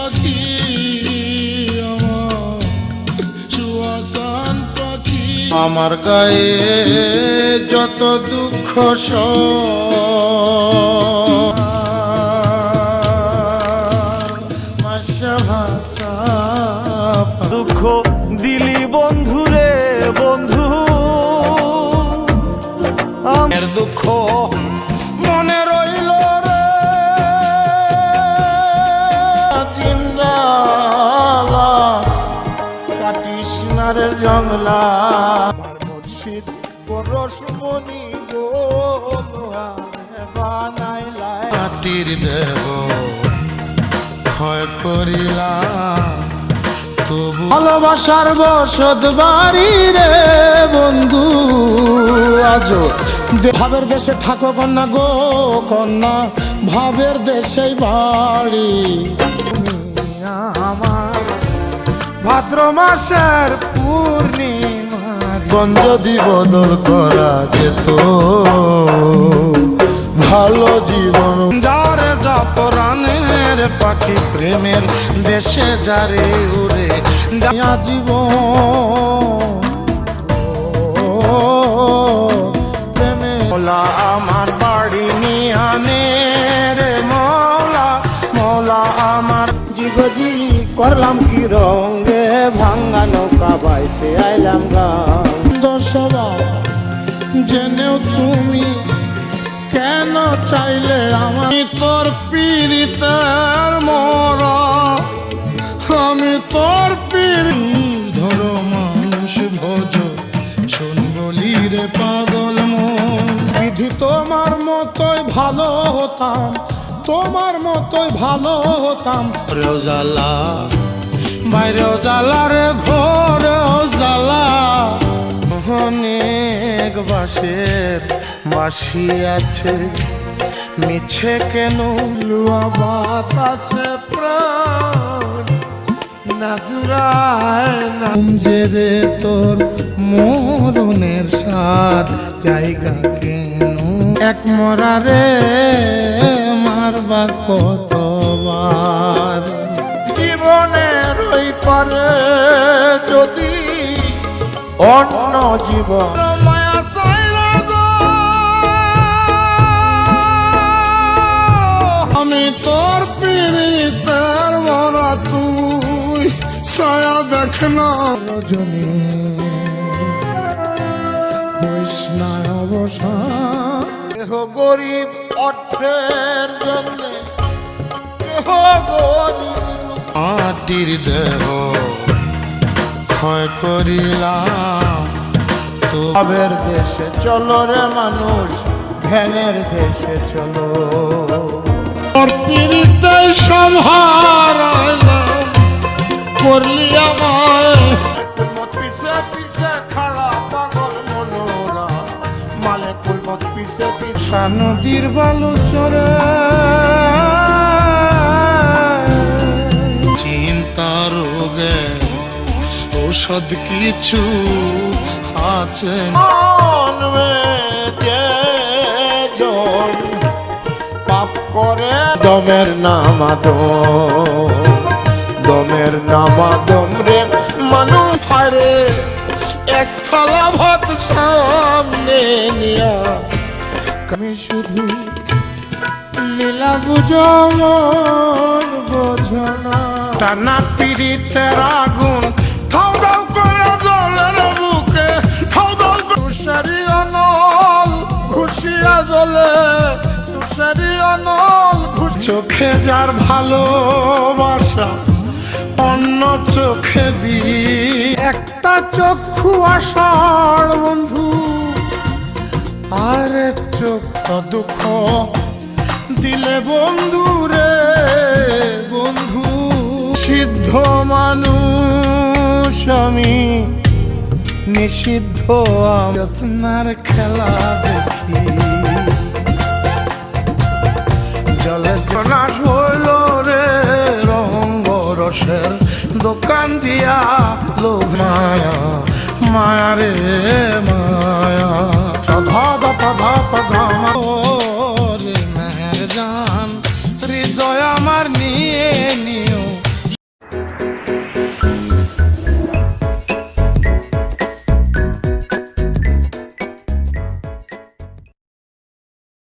পাখি আমার সুয়াসান পাখি। আমার গায়ে যত দুঃখ দুঃখ দিলি বন্ধু রে বন্ধু জংলা। মুর্শিদ পরশমণি মাটির দেহ ক্ষয় করিলাম তবু ভালোবাসার বসত বাড়ি রে বন্ধু আজো ভাবের দেশে থাকো কন্যা গো কন্যা। ভাবের দেশে বাড়ি। আমার ভাদ্র মাসের পূর্ণিমার। গঞ্জ দি বদল করা যেত ভালো জীবন। যারে যা প্রাণের পাখি প্রেমের দেশে যারে উড়ে। জীবন। করলাম কি রঙে ভাঙ্গা নৌকা বাইতে আইলাম গান। জেনেও তুমি কেন চাইলে আমি তোর পীড়িতের মরা আমি তোর পীড়ি ধরো মানুষ ভোজ শোন রে পাগল মন। বিধি তোমার মতোই ভালো হতাম তোমার মতোই ভালো হতাম। রেও জ্বালা বাইরেও জ্বালা রে ঘরেও জ্বালা অনেক বাসের বাসি আছে। মিছে কেন লুয়া বাতাসে প্রাণ? নাজুরায় যে রে তোর মরণের সাথ জায়গা কেন? এক মরারে মারবা কতবার জীবনের ওই পারে যদি অন্য জীবন মায়া আমি তোর পিড়িতের মরা তুই ছায়া দেখ না। রজনী কেহ গরিব অর্থের জন্য মাটির দেহ ক্ষয় করিলাম। তোবের দেশে চলো রে মানুষ, ধ্যানের দেশে চলো। পিড়িতে সম্হারাইলাম করলি আমায় কুলমত পিছে পিছে। নদীর বালু চরে চিন্তা রোগে ঔষধ কিছু আছে? পাপ করে দমের নামাদম দমের নামাদম রে মানুষ হারে এক থালা ভাত সামনে। আমি শুধু লীলা বুঝো মন বোঝো না টানা পিড়িতের আগুন ধাও ধাও করে জলের বুকে ধাও ধাও তুষারি অনল ঘুষিয়া জলে তুষারি অনল চোখে যার ভালোবাসা অন্য চোখে বি একটা চক্ষু আষাঢ় বন্ধু দুঃখ দিলে বন্ধু রে, বন্ধু। সিদ্ধ মানুষ আমি, নিষিদ্ধ আপনার খেলা দেখি। জলে জনাস হইল রে, রঙ্গ রসের দোকান দিয়া লোভ মায়া মায়া রে।